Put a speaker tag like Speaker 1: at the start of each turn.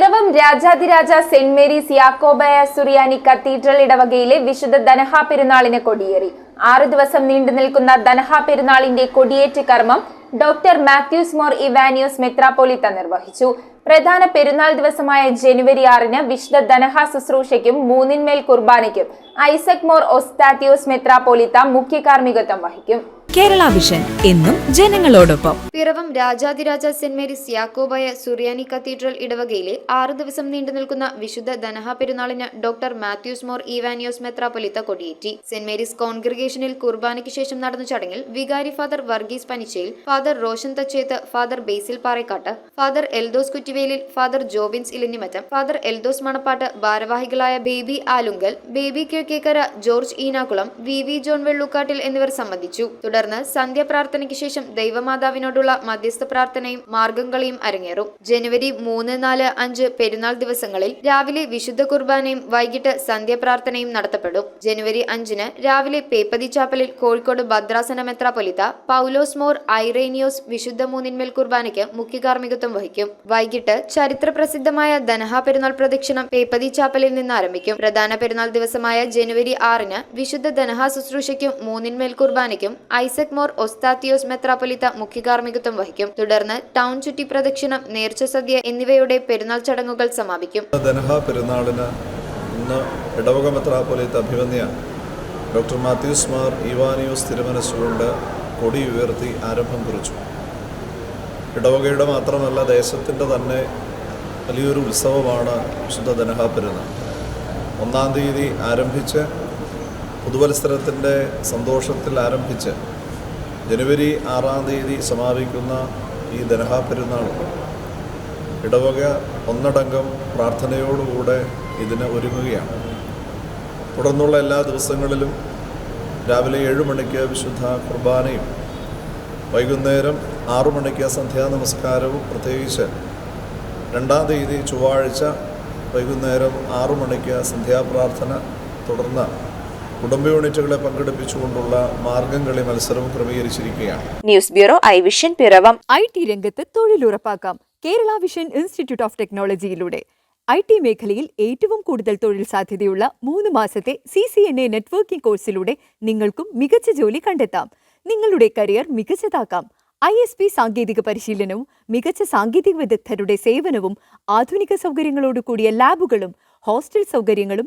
Speaker 1: Piravom Rajathiraja Saint Mary's Yakobaya Suriyani cathedral ഇടവകയിലെ വിശുദ്ധ ദനഹ പെരുന്നാളിന് കൊടിയേറി. ആറു ദിവസം നീണ്ടു നിൽക്കുന്ന ദനഹ പെരുന്നാളിന്റെ കൊടിയേറ്റ് കർമ്മം ഡോക്ടർ മാത്യൂസ് മോർ ഇവാനിയോസ് മെത്രാപ്പോലിത്ത നിർവഹിച്ചു. പ്രധാന പെരുന്നാൾ ദിവസമായ ജനുവരി ആറിന് വിശുദ്ധ ദനഹ ശുശ്രൂഷയ്ക്കും മൂന്നിന്മേൽ കുർബാനയ്ക്കും ഐസക് മോർ ഒസ്താത്തിയോസ് മെത്രാപ്പോലിത്ത മുഖ്യ കാർമ്മികത്വം വഹിക്കും.
Speaker 2: കേരള വിഷൻ എന്നും ജനങ്ങളോടൊപ്പം.
Speaker 3: Piravom Rajathiraja Saint Mary's Yakobaya Suriyani cathedral ഇടവകയിലെ ആറു ദിവസം നീണ്ടു നിൽക്കുന്ന വിശുദ്ധ ധനഹ പെരുന്നാളിന് ഡോക്ടർ മാത്യൂസ് മോർ ഇവാനിയോസ് മെത്രാപൊലിത്ത കൊടിയേറ്റി. സെന്റ് മേരീസ് കോൺഗ്രിഗേഷനിൽ കുർബാനയ്ക്ക് ശേഷം നടന്ന ചടങ്ങിൽ വികാരി father Varghese Panichayil father Roshan Thachethu father Basil Parekkattu father Eldhose Kuttivelil father Jobins Ilinimattam father Eldhose Manappat ഭാരവാഹികളായ Baby Alunkal Baby Kizhakkekara George Eenakulam V V John Vellookkattil എന്നിവർ സംബന്ധിച്ചു. തുടർന്ന് സന്ധ്യാപ്രാർത്ഥനയ്ക്ക് ശേഷം ദൈവമാതാവിനോടുള്ള മധ്യസ്ഥ പ്രാർത്ഥനയും മാർഗംകളിയും അരങ്ങേറും. ജനുവരി മൂന്ന് നാല് അഞ്ച് പെരുന്നാൾ ദിവസങ്ങളിൽ രാവിലെ വിശുദ്ധ കുർബാനയും വൈകിട്ട് സന്ധ്യാപ്രാർത്ഥനയും നടത്തപ്പെടും. ജനുവരി അഞ്ചിന് രാവിലെ പേപ്പതി ചാപ്പലിൽ കോഴിക്കോട് ഭദ്രാസന മെത്രാപൊലിത്ത പൗലോസ് മോർ ഐറേനിയോസ് വിശുദ്ധ മൂന്നിന്മേൽ കുർബാനയ്ക്ക് മുഖ്യകാർമ്മികത്വം വഹിക്കും. വൈകിട്ട് ചരിത്രപ്രസിദ്ധമായ ധനഹ പെരുന്നാൾ പ്രദക്ഷിണം പേപ്പതി ചാപ്പലിൽ നിന്ന് ആരംഭിക്കും. പ്രധാന പെരുന്നാൾ ദിവസമായ ജനുവരി ആറിന് വിശുദ്ധ ധനഹ ശുശ്രൂഷയ്ക്കും മൂന്നിന്മേൽ കുർബാനയ്ക്കും ഐസക് മോർ ഒസ്താത്തിയോസ് മെത്രാപ്പൊലിത്ത മുഖ്യ കാർമ്മികത്വം വഹിക്കും. തുടർന്ന് ടൗൺ ചുറ്റി പ്രദക്ഷിണം നേർച്ച സദ്യ എന്നിവയുടെ പെരുന്നാൾ ചടങ്ങുകൾ സമാപിക്കും.
Speaker 4: പെരുന്നാളിന് ഇന്ന് ഇടവക മെത്രാപ്പൊലിത്ത അഭിമന്യ ഡോക്ടർ മാത്യൂസ് മാർ ഇവാനിയോസ് തിരുമനസ്സുകൊണ്ട് കൊടി ഉയർത്തി ആരംഭം കുറിച്ചു. ഇടവകയുടെ മാത്രമല്ല ദേശത്തിന്റെ തന്നെ വലിയൊരു ഉത്സവമാണ് വിശുദ്ധ ധനഹ പെരുന്നാൾ. ഒന്നാം തീയതി ആരംഭിച്ച് പുതുവത്സരത്തിന്റെ സന്തോഷത്തിൽ ആരംഭിച്ച് ജനുവരി ആറാം തീയതി സമാപിക്കുന്ന ഈ ധനഹ പെരുന്നാൾ ഇടവക ഒന്നടങ്കം പ്രാർത്ഥനയോടുകൂടെ ഇതിന് ഒരുങ്ങുകയാണ്. തുടർന്നുള്ള എല്ലാ ദിവസങ്ങളിലും രാവിലെ ഏഴ് മണിക്ക് വിശുദ്ധ കുർബാനയും വൈകുന്നേരം ആറു മണിക്ക് സന്ധ്യാ നമസ്കാരവും പ്രത്യേകിച്ച് രണ്ടാം തീയതി ചൊവ്വാഴ്ച വൈകുന്നേരം ആറു മണിക്ക് സന്ധ്യാപ്രാർത്ഥന തുടർന്ന് കുടുംബ യൂണിറ്റുകളെ പങ്കെടുപ്പിച്ചുകൊണ്ടുള്ള മാർഗംകളി മത്സരം ക്രമീകരിച്ചിരിക്കുകയാണ്.
Speaker 5: News bureau I vision Piravom.
Speaker 2: I T രംഗത്ത് തൊഴിലുറപ്പാക്കാം. കേരള വിഷൻ ഇൻസ്റ്റിറ്റ്യൂട്ട് ഓഫ് ടെക്നോളജിയിലൂടെ. ഐ ടി മേഖലയിൽ ഏറ്റവും കൂടുതൽ തൊഴിൽ സാധ്യതയുള്ള മൂന്ന് മാസത്തെ C C N A networking കോഴ്സിലൂടെ നിങ്ങൾക്കും മികച്ച ജോലി കണ്ടെത്താം. നിങ്ങളുടെ കരിയർ മികച്ചതാക്കാം. ഐ എസ് പി സാങ്കേതിക പരിശീലനവും മികച്ച സാങ്കേതിക വിദഗ്ധരുടെ സേവനവും ആധുനിക സൗകര്യങ്ങളോട് കൂടിയ ലാബുകളും ഹോസ്റ്റൽ സൗകര്യങ്ങളും